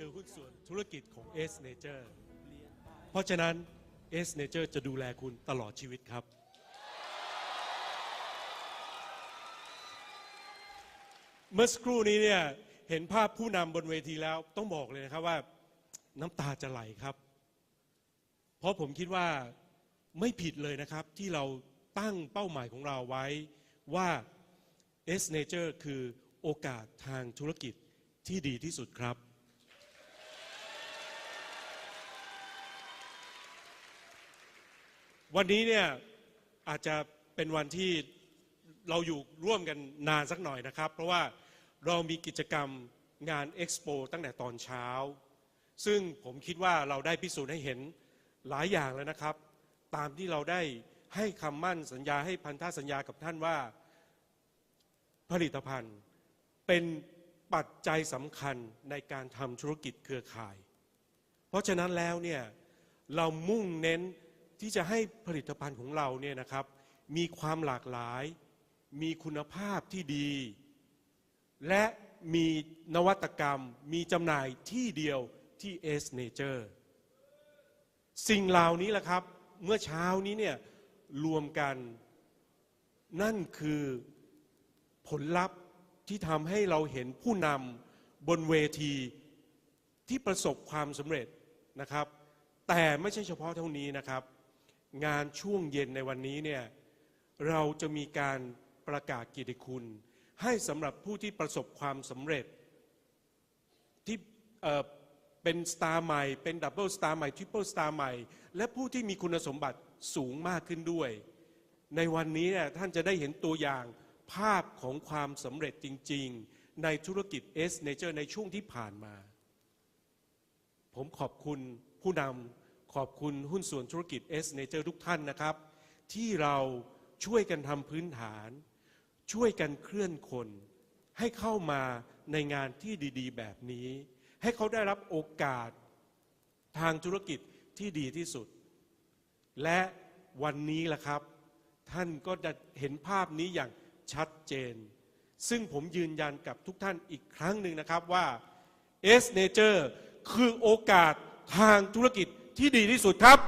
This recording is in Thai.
เธอหุ้นส่วนธุรกิจของ S Nature เพราะฉะนั้น S Nature จะดูแลคุณตลอดชีวิตครับ เมื่อสักครู่นี้เนี่ยเห็นภาพผู้นำบนเวทีแล้วต้องบอกเลยนะครับว่าน้ำตาจะไหลครับ เพราะผมคิดว่าไม่ผิดเลยนะครับที่เราตั้งเป้าหมายของเราไว้ว่า S Nature คือโอกาสทางธุรกิจที่ดีที่สุดครับ วันนี้เนี่ยอาจจะเป็นวันที่เราอยู่ร่วมกันนานสักหน่อยนะครับ เพราะว่าเรามีกิจกรรมงานเอ็กซ์โปตั้งแต่ตอนเช้า ซึ่งผมคิดว่าเราได้พิสูจน์ให้เห็นหลายอย่างแล้วนะครับ ตามที่เราได้ให้คำมั่นสัญญาให้พันธสัญญากับท่านว่าผลิตภัณฑ์เป็นปัจจัยสำคัญในการทำธุรกิจเครือข่าย เพราะฉะนั้นแล้วเนี่ยเรามุ่งเน้น ที่จะให้ผลิตภัณฑ์ของเราเนี่ยนะครับ มีความหลากหลาย มีคุณภาพที่ดี และมีนวัตกรรม มีจำหน่ายที่เดียวที่ S Nature สิ่งเหล่านี้แหละครับ เมื่อเช้านี้เนี่ยรวมกันนั่นคือผลลัพธ์ที่ทำให้เราเห็นผู้นำบนเวทีที่ประสบความสำเร็จนะครับ แต่ไม่ใช่เฉพาะเท่านี้นะครับ งานช่วงเย็นในวันนี้เนี่ยเราจะมีการประกาศกียรติคุณ ให้สำหรับผู้ที่ประสบความสำเร็จ ที่เเป็นสตาร์ใหม่ เป็นดับเบิลสตาร์ใหม่ทริปเปิลสตาร์ใหม่ และผู้ที่มีคุณสมบัติสูงมากขึ้นด้วย ในวันนี้เนี่ยท่านจะได้เห็นตัวอย่างภาพของความสำเร็จจริง ๆ ในธุรกิจ S Nature ในช่วงที่ผ่านมา ผมขอบคุณผู้นำ ขอบคุณหุ้นส่วนธุรกิจ S Nature ทุกท่านนะครับ ที่เราช่วยกันทำพื้นฐาน ช่วยกันเคลื่อนคน ให้เข้ามาในงานที่ดี ๆ แบบนี้ ให้เขาได้รับโอกาสทางธุรกิจที่ดีที่สุด และวันนี้ล่ะครับ ท่านก็จะเห็นภาพนี้อย่างชัดเจน ซึ่งผมยืนยันกับทุกท่านอีกครั้งหนึ่งนะครับว่า S Nature คือโอกาสทางธุรกิจ ที่ดีที่สุดครับ